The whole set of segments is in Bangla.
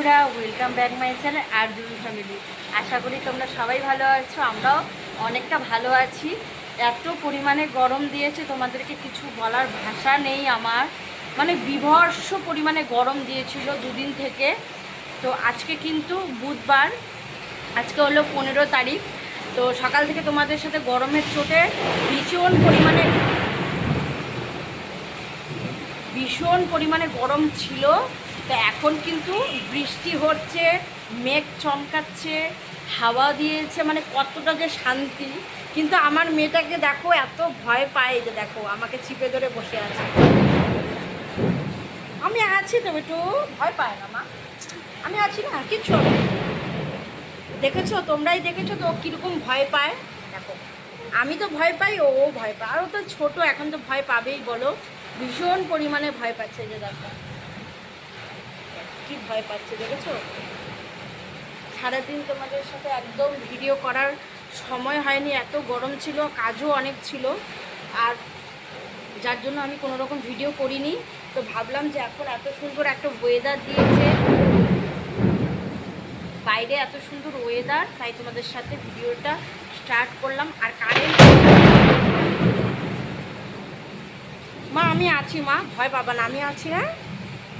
বন্ধুরা ওয়েলকাম ব্যাক মাই চ্যানেল আর দুই ফ্যামিলি আশা করি তোমরা সবাই ভালো আছো, আমরাও অনেকটা ভালো আছি। এত পরিমাণে গরম দিয়েছে, তোমাদেরকে কিছু বলার ভাষা নেই আমার। মানে বিভর্ষ পরিমাণে গরম দিয়েছিল দুদিন থেকে। তো আজকে কিন্তু বুধবার, আজকে হলো পনেরো তারিখ। তো সকাল থেকে তোমাদের সাথে গরমের চোটে ভীষণ পরিমাণে ভীষণ পরিমাণে গরম ছিল। তো এখন কিন্তু বৃষ্টি হচ্ছে, মেঘ চমকাচ্ছে, হাওয়া দিয়েছে মানে কতটা যে শান্তি। কিন্তু আমার মেয়েটাকে দেখো, এত ভয় পায় যে দেখো, আমাকে চিপে ধরে বসে আছে। আমি আছি তো একটু ভয় পায় না মা। আমি আছি না, কিচ্ছু দেখেছ, তোমরাই দেখেছ তো কীরকম ভয় পায়। দেখো, আমি তো ভয় পাই, ও ভয় পায়। আরও তো ছোট, এখন তো ভয় পাবেই, বলো। ভীষণ পরিমাণে ভয় পাচ্ছে যে দেখো। কি ভয় পাচ্ছে, দেখেছ? সারাদিন তোমাদের সাথে একদম ভিডিও করার সময় হয়নি, এত গরম ছিল, কাজও অনেক ছিল, আর যার জন্য আমি কোনো রকম ভিডিও করিনি। তো ভাবলাম যে এখন এত সুন্দর একটা ওয়েদার দিয়েছে। বাইরে এত সুন্দর ওয়েদার তাই তোমাদের সাথে ভিডিওটা স্টার্ট করলাম। আর কারেন্ট মা, আমি আছি মা, ভয় পাবা না, আমি আছি হ্যাঁ?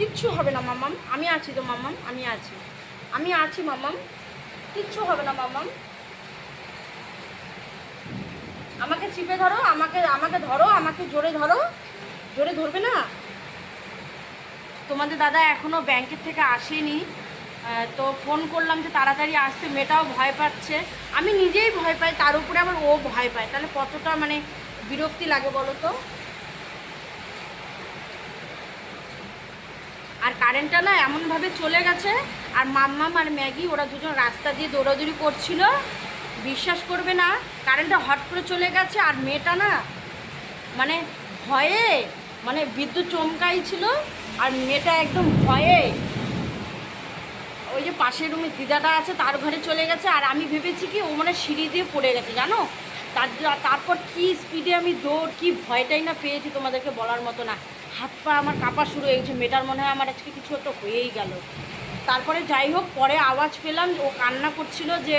কিচ্ছু হবে না মামাম আমি আছি তো মামাম আমি আছি। আমি আছি মামাম কিচ্ছু হবে না মামাম আমাকে চিপে ধরো, আমাকে আমাকে ধরো, আমাকে জোরে ধরো। জোরে ধরবে না? তোমাদের দাদা এখনও ব্যাংকের থেকে আসেনি। তো ফোন করলাম যে তাড়াতাড়ি আসতে, মেয়েটাও ভয় পাচ্ছে। আমি নিজেই ভয় পাই, তার উপরে আবার ও ভয় পায়। তাহলে কতটা মানে বিরক্তি লাগে বলো তো? আর কারেন্টটা না এমনভাবে চলে গেছে, আর মাম্মাম আর ম্যাগি ওরা দুজন রাস্তা দিয়ে দৌড়াদৌড়ি করছিল। বিশ্বাস করবে না কারেন্টটা হট করে চলে গেছে আর মেয়েটা না মানে ভয়ে মানে বিদ্যুৎ চমকাই ছিল আর মেয়েটা একদম ভয়ে। ওই যে পাশের রুমে দিদাটা আছে, তার ঘরে চলে গেছে আর আমি ভেবেছি কি ও মানে সিঁড়ি দিয়ে পড়ে গেছে, জানো? তার তারপর কি স্পিডে আমি দৌড়, কি ভয়টাই না পেয়েছি তোমাদেরকে বলার মতো না। হাত পা আমার কাঁপা শুরু হয়ে গেছে, মেয়েটার মনে হয় আমার আজকে কিছু একটা হয়েই গেল। তারপরে যাই হোক, পরে আওয়াজ পেলাম, ও কান্না করছিল যে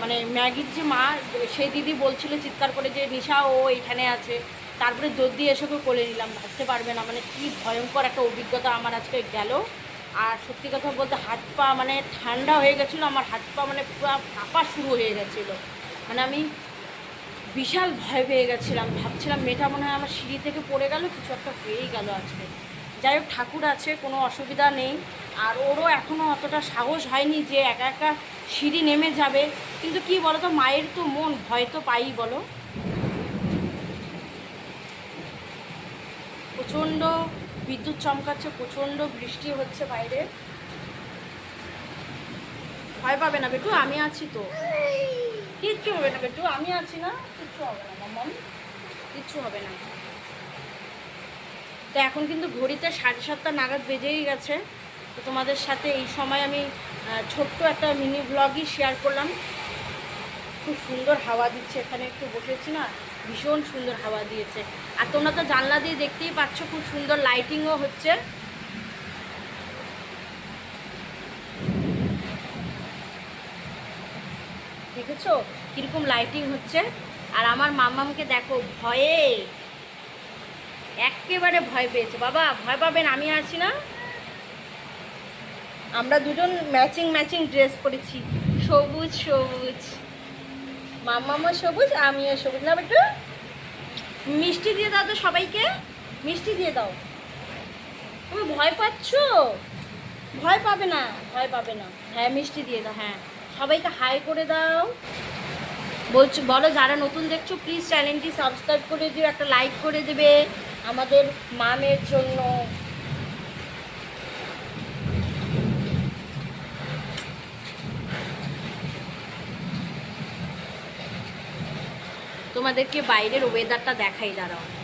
মানে ম্যাগির যে মা, সেই দিদি বলছিল চিৎকার করে যে, নিশা, ও এখানে আছে। তারপরে দৌড় দিয়ে এসে ওকে কোলে নিলাম, ভাবতে পারবে না মানে কি ভয়ঙ্কর একটা অভিজ্ঞতা আমার আজকে গেল। আর সত্যি কথা বলতে হাত পা মানে ঠান্ডা হয়ে গেছিল, আমার হাত পা মানে পুরো কাঁপা শুরু হয়ে গেছিল। মানে আমি বিশাল ভয় পেয়ে গেছিলাম, ভাবছিলাম মেয়েটা মনে হয় আমার সিঁড়ি থেকে পড়ে গেল, কিছু একটা হয়েই গেল আজকে। যাই হোক, ঠাকুর আছে, কোনো অসুবিধা নেই। আর ওরও এখনও অতটা সাহস হয়নি যে একা একা সিঁড়ি নেমে যাবে। কিন্তু কি বলো তো মায়ের তো মন, ভয় তো পাই বলো। প্রচণ্ড বিদ্যুৎ চমকাচ্ছে, প্রচণ্ড বৃষ্টি হচ্ছে বাইরে। ভয় পাবে না বেটু, আমি আছি তো। কিচ্ছু হবে না বেটু, আমি আছি না, কিচ্ছু হবে না মাম্মাম কিচ্ছু হবে না। তো এখন কিন্তু ঘড়িতে সাড়ে সাতটা নাগাদ বেজেই গেছে। তো তোমাদের সাথে এই সময় আমি ছোট্ট একটা মিনি ব্লগই শেয়ার করলাম। খুব সুন্দর হাওয়া দিচ্ছে এখানে, একটু বসেছি না, ভীষণ সুন্দর হাওয়া দিয়েছে। আর তোমরা তো জানলা দিয়ে দেখতেই পাচ্ছ, খুব সুন্দর লাইটিংও হচ্ছে। দেখেছ? কীরকম লাইটিং হচ্ছে? আর আমার মামামকে দেখো, ভয়ে। একেবারে ভয় পেয়েছে। বাবা, ভয় পাবেন, আমি আছি না। আমরা দুজন ম্যাচিং ম্যাচিং ড্রেস পরেছি। সবুজ সবুজ। মামামও সবুজ, আমিও সবুজ। না একটু মিষ্টি দিয়ে দাও তো সবাইকে। মিষ্টি দিয়ে দাও। তুমি ভয় পাচ্ছ? ভয় পাবে না, ভয় পাবে না। হ্যাঁ মিষ্টি দিয়ে দাও হ্যাঁ। সবাইকে হাই করে দাও। বলছো, বলো, যারা নতুন দেখছ প্লিজ চ্যানেলটি সাবস্ক্রাইব করে দিও, একটা লাইক করে দেবে আমাদের মামের জন্য। তোমাদেরকে বাইরের ওয়েদারটা দেখাই, দাঁড়াও।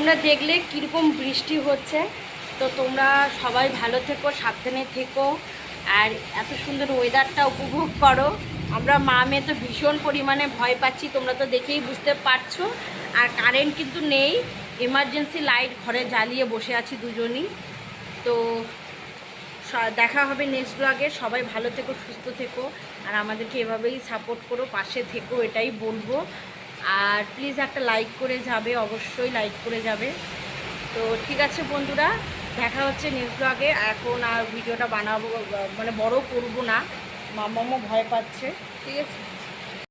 তোমরা দেখলে কীরকম বৃষ্টি হচ্ছে। তো তোমরা সবাই ভালো থেকো, সাবধানে থেকো। আর এত সুন্দর ওয়েদারটা উপভোগ করো। আমরা মা মেয়ে তো ভীষণ পরিমাণে ভয় পাচ্ছি, তোমরা তো দেখেই বুঝতে পারছ। আর কারেন্ট কিন্তু নেই এমার্জেন্সি লাইট ঘরে জ্বালিয়ে বসে আছি দুজনই। তো দেখা হবে নেক্সট ব্লগে সবাই ভালো থেকো, সুস্থ থেকো। আর আমাদেরকে এভাবেই সাপোর্ট করো, পাশে থেকো, এটাই বলব। আর প্লিজ একটা লাইক করে যাবে, অবশ্যই লাইক করে যাবে। তো ঠিক আছে বন্ধুরা, দেখা হচ্ছে নিউজ ব্লগে এখন আর ভিডিওটা বানাবো মানে বড় করব না। মামামও ভয় পাচ্ছে। ঠিক আছে?